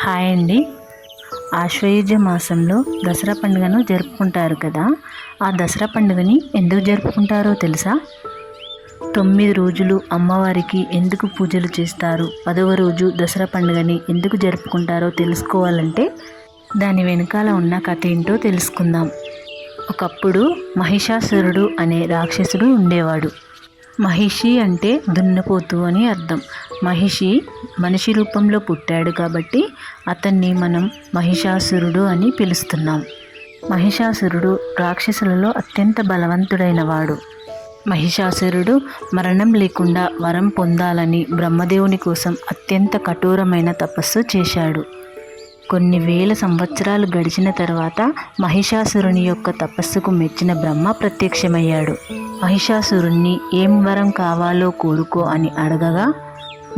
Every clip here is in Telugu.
హాయ్ అండి. ఆశ్వయుజ మాసంలో దసరా పండుగను జరుపుకుంటారు కదా ఆ దసరా పండుగని ఎందుకు జరుపుకుంటారో తెలుసా? తొమ్మిది రోజులు అమ్మవారికి ఎందుకు పూజలు చేస్తారు? పదవ రోజు దసరా పండుగని ఎందుకు జరుపుకుంటారో తెలుసుకోవాలంటే దాని వెనకాల ఉన్న కథ ఏంటో తెలుసుకుందాం. ఒకప్పుడు మహిషాసురుడు అనే రాక్షసుడు ఉండేవాడు. మహిషి అంటే దున్నపోతు అని అర్థం. మహిషి మనిషి రూపంలో పుట్టాడు కాబట్టి అతన్ని మనం మహిషాసురుడు అని పిలుస్తున్నాం. మహిషాసురుడు రాక్షసులలో అత్యంత బలవంతుడైన వాడు మహిషాసురుడు మరణం లేకుండా వరం పొందాలని బ్రహ్మదేవుని కోసం అత్యంత కఠోరమైన తపస్సు చేశాడు. కొన్ని వేల సంవత్సరాలు గడిచిన తర్వాత మహిషాసురుని యొక్క తపస్సుకు మెచ్చిన బ్రహ్మ ప్రత్యక్షమయ్యాడు. మహిషాసురుణ్ణి ఏం వరం కావాలో కోరుకో అని అడగగా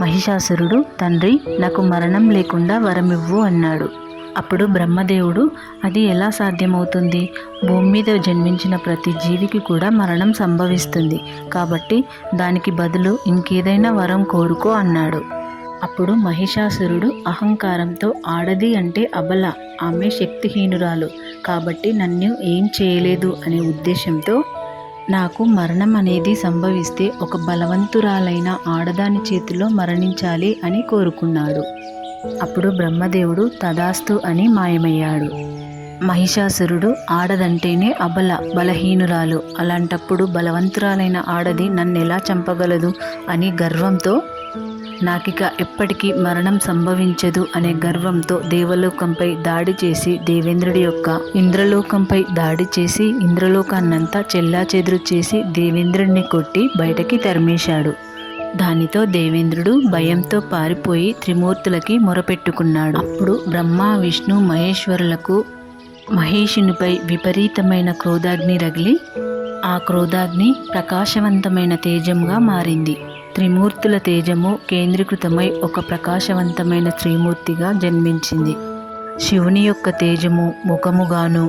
మహిషాసురుడు తండ్రి నాకు మరణం లేకుండా వరమివ్వు అన్నాడు. అప్పుడు బ్రహ్మదేవుడు అది ఎలా సాధ్యమవుతుంది? భూమి మీద జన్మించిన ప్రతి జీవికి కూడా మరణం సంభవిస్తుంది. కాబట్టి దానికి బదులు ఇంకేదైనా వరం కోరుకో అన్నాడు. అప్పుడు మహిషాసురుడు అహంకారంతో ఆడది అంటే అబల ఆమె శక్తిహీనురాలు. కాబట్టి నన్ను ఏం చేయలేదు అనే ఉద్దేశంతో నాకు మరణం అనేది సంభవిస్తే ఒక బలవంతురాలైన ఆడదాని చేతిలో మరణించాలి అని కోరుకున్నాడు. అప్పుడు బ్రహ్మదేవుడు తదాస్తు అని మాయమయ్యాడు. మహిషాసురుడు ఆడదంటేనే అబల బలహీనురాలు. అలాంటప్పుడు బలవంతురాలైన ఆడది నన్ను ఎలా చంపగలదు అని గర్వంతో నాకిక ఎప్పటికీ మరణం సంభవించదు అనే గర్వంతో దేవలోకంపై దాడి చేసి దేవేంద్రుడి యొక్క ఇంద్రలోకంపై దాడి చేసి ఇంద్రలోకాన్నంతా చెల్లాచెదురు చేసి దేవేంద్రుడిని కొట్టి బయటకి తరిమేశాడు. దానితో దేవేంద్రుడు భయంతో పారిపోయి త్రిమూర్తులకి మొరపెట్టుకున్నాడు. అప్పుడు బ్రహ్మ విష్ణు మహేశ్వరులకు మహేషునిపై విపరీతమైన క్రోధాగ్ని రగిలి ఆ క్రోధాగ్ని ప్రకాశవంతమైన తేజంగా మారింది. త్రిమూర్తుల తేజము కేంద్రీకృతమై ఒక ప్రకాశవంతమైన త్రిమూర్తిగా జన్మించింది. శివుని యొక్క తేజము ముఖముగాను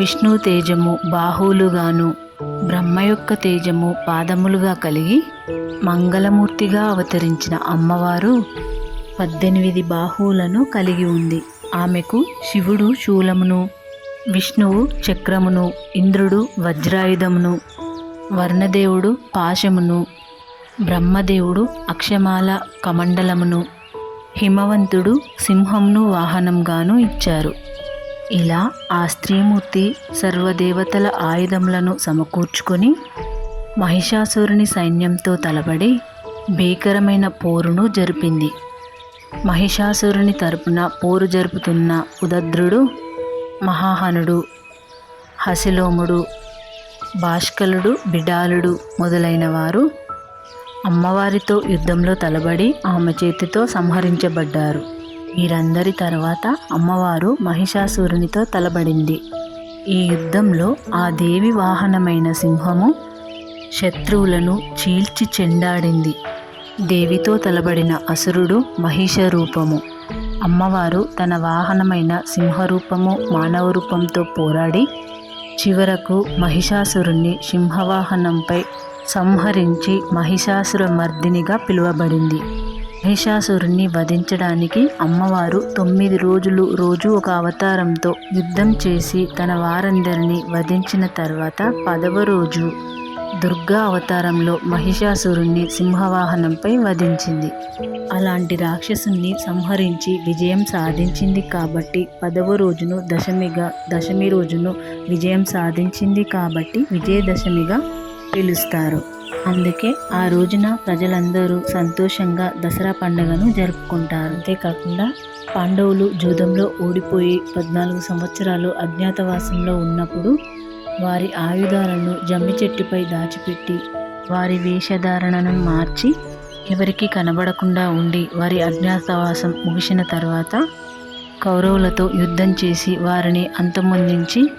విష్ణు తేజము బాహువులుగాను బ్రహ్మ యొక్క తేజము పాదములుగా కలిగి మంగళమూర్తిగా అవతరించిన అమ్మవారు పద్దెనిమిది బాహువులను కలిగి ఉంది. ఆమెకు శివుడు శూలమును విష్ణువు చక్రమును ఇంద్రుడు వజ్రాయుధమును వర్ణదేవుడు పాశమును బ్రహ్మదేవుడు అక్షమాల కమండలమును హిమవంతుడు సింహంను వాహనంగాను ఇచ్చారు. ఇలా ఆ స్త్రీమూర్తి సర్వదేవతల ఆయుధములను సమకూర్చుకొని మహిషాసురుని సైన్యంతో తలబడి భీకరమైన పోరును జరిపింది. మహిషాసురుని తరపున పోరు జరుపుతున్న ఉదద్రుడు మహాహనుడు హసిలోముడు భాష్కలుడు బిడాలుడు మొదలైన వారు అమ్మవారితో యుద్ధంలో తలబడి ఆమె చేతితో సంహరించబడ్డారు. వీరందరి తర్వాత అమ్మవారు మహిషాసురునితో తలబడింది. ఈ యుద్ధంలో ఆ దేవి వాహనమైన సింహము శత్రువులను చీల్చి చెండాడింది. దేవితో తలబడిన అసురుడు మహిష రూపము అమ్మవారు తన వాహనమైన సింహరూపము మానవ రూపంతో పోరాడి చివరకు మహిషాసురుణ్ణి సింహవాహనంపై సంహరించి మహిషాసురమర్దినిగా పిలువబడింది. మహిషాసురుణ్ణి వధించడానికి అమ్మవారు తొమ్మిది రోజులు రోజు ఒక అవతారంతో యుద్ధం చేసి తన వారందరినీ వధించిన తర్వాత పదవ రోజు దుర్గా అవతారంలో మహిషాసురుణ్ణి సింహవాహనంపై వధించింది. అలాంటి రాక్షసుని సంహరించి విజయం సాధించింది కాబట్టి పదవ రోజును దశమిగా దశమి రోజును విజయం సాధించింది కాబట్టి విజయదశమిగా పిలుస్తారు. అందుకే ఆ రోజున ప్రజలందరూ సంతోషంగా దసరా పండుగను జరుపుకుంటారు. అంతేకాకుండా పాండవులు జూదంలో ఓడిపోయి పద్నాలుగు సంవత్సరాలు అజ్ఞాతవాసంలో ఉన్నప్పుడు వారి ఆయుధాలను జమ్మి చెట్టుపై దాచిపెట్టి వారి వేషధారణను మార్చి ఎవరికి కనబడకుండా ఉండి వారి అజ్ఞాతవాసం ముగిసిన తర్వాత కౌరవులతో యుద్ధం చేసి వారిని అంతమొందించి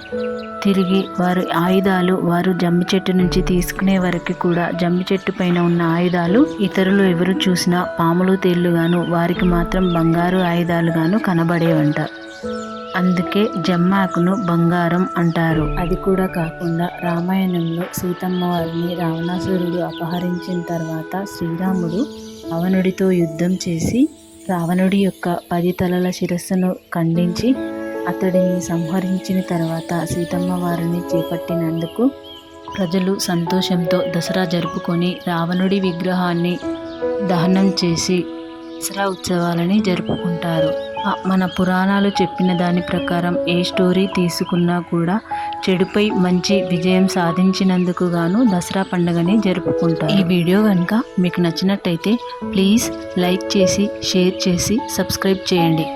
తిరిగి వారి ఆయుధాలు వారు జమ్మి చెట్టు నుంచి తీసుకునే వరకు కూడా జమ్మి చెట్టు పైన ఉన్న ఆయుధాలు ఇతరులు ఎవరు చూసినా పాములు తేళ్ళుగాను వారికి మాత్రం బంగారు ఆయుధాలుగాను కనబడేవంట. అందుకే జమ్మాకును బంగారం అంటారు. అది కూడా కాకుండా రామాయణంలో సీతమ్మ వారిని రావణాసురుడు అపహరించిన తర్వాత శ్రీరాముడు అవనుడితో యుద్ధం చేసి రావణుడి యొక్క పది తలల శిరస్సును ఖండించి అతడిని సంహరించిన తర్వాత సీతమ్మ వారిని చేపట్టినందుకు ప్రజలు సంతోషంతో దసరా జరుపుకొని రావణుడి విగ్రహాన్ని దహనం చేసి దసరా ఉత్సవాలని జరుపుకుంటారు. మన పురాణాలు చెప్పిన దాని ప్రకారం ఏ స్టోరీ తీసుకున్నా కూడా చెడుపై మంచి విజయం సాధించినందుకు గాను దసరా పండుగని జరుపుకుంటారు. ఈ వీడియో కనుక మీకు నచ్చినట్టయితే ప్లీజ్ లైక్ చేసి షేర్ చేసి సబ్స్క్రైబ్ చేయండి.